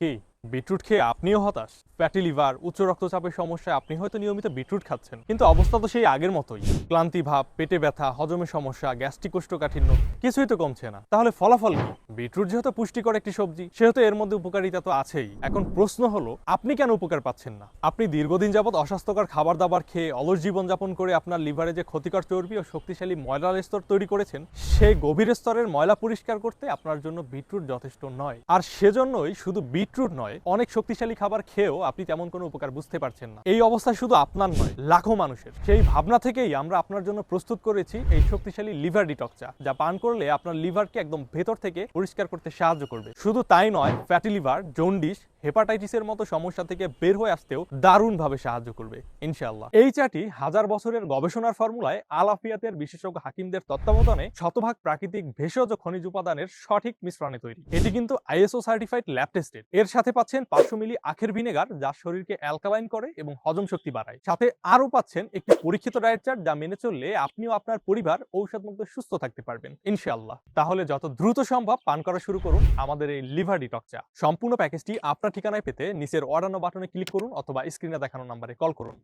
কি বিটরুট খেয়ে আপনিও হতাশ? ফ্যাটি লিভার, উচ্চ রক্তচাপের সমস্যায় আপনি হয়তো নিয়মিত বিটরুট খাচ্ছেন। কিন্তু অবস্থা তো সেই আগের মতোই। ক্লান্তি ভাব, পেটে ব্যথা হজমের সমস্যা, গ্যাস্ট্রিক কোষ্ঠকাঠিন্য, কিছুই তো কমছে না। তাহলে ফলাফল কি? বিটরুট যেহেতু পুষ্টিকর একটি সবজি, সেহেতু এর মধ্যে উপকারিতা তো আছেই। এখন প্রশ্ন হলো, আপনি কেন উপকার পাচ্ছেন না? আপনি দীর্ঘদিন যাবৎ অস্বাস্থ্যকর খাবার দাবার খেয়ে অলস জীবনযাপন করে আপনার লিভারে যে ক্ষতিকর চর্বি ও শক্তিশালী ময়লার স্তর তৈরি করেছেন সেই গভীর স্তরের ময়লা পরিষ্কার করতে আপনার জন্য বিটরুট যথেষ্ট নয়। আর সেজন্যই শুধু বিটরুট নয় অনেক শক্তিশালী খাবার খেয়েও আপনি তেমন কোনো উপকার বুঝতে পারছেন না। এই অবস্থা শুধু আপনার নয়, লাখো মানুষের। সেই ভাবনা থেকেই আমরা আপনার জন্য প্রস্তুত করেছি এই শক্তিশালী লিভার ডিটক চা যা পান করলে আপনার লিভারকে একদম ভেতর থেকে পরিষ্কার করতে সাহায্য করবে। শুধু তাই নয়, ফ্যাটি লিভার, জন্ডিস হেপাটাইটিসের মতো সমস্যা থেকে বের হয়ে আসতেও দারুণভাবে সাহায্য করবে, ইনশাআল্লাহ। এই চাটি হাজার বছরের গবেষণার ফর্মুলায় আলাফিয়াতের বিশেষজ্ঞ হাকিমদের তত্ত্বাবধানে শতভাগ প্রাকৃতিক ভেষজ খনিজ উপাদানের সঠিক মিশ্রণে তৈরি। এটি কিন্তু আইএসও সার্টিফাইড ল্যাব টেস্টেড এর সাথে পাচ্ছেন পাঁচশো মিলি আখের ভিনেগার, যা শরীরকে অ্যালকালাইন করে এবং হজম শক্তি বাড়ায়। সাথে আরও পাচ্ছেন একটি পরীক্ষিত ডায়েট চার্ট, যা মেনে চললে আপনিও আপনার পরিবার ঔষধমুক্ত সুস্থ থাকতে পারবেন, ইনশাআল্লাহ। তাহলে যত দ্রুত সম্ভব পান করা শুরু করুন আমাদের এই লিভার ডিটক চা সম্পূর্ণ প্যাকেজটি আপনার ঠিকানায় পেতে নিচের অর্ডানো বাটনে ক্লিক করুন অথবা স্ক্রিনে দেখানো নাম্বারে কল করুন।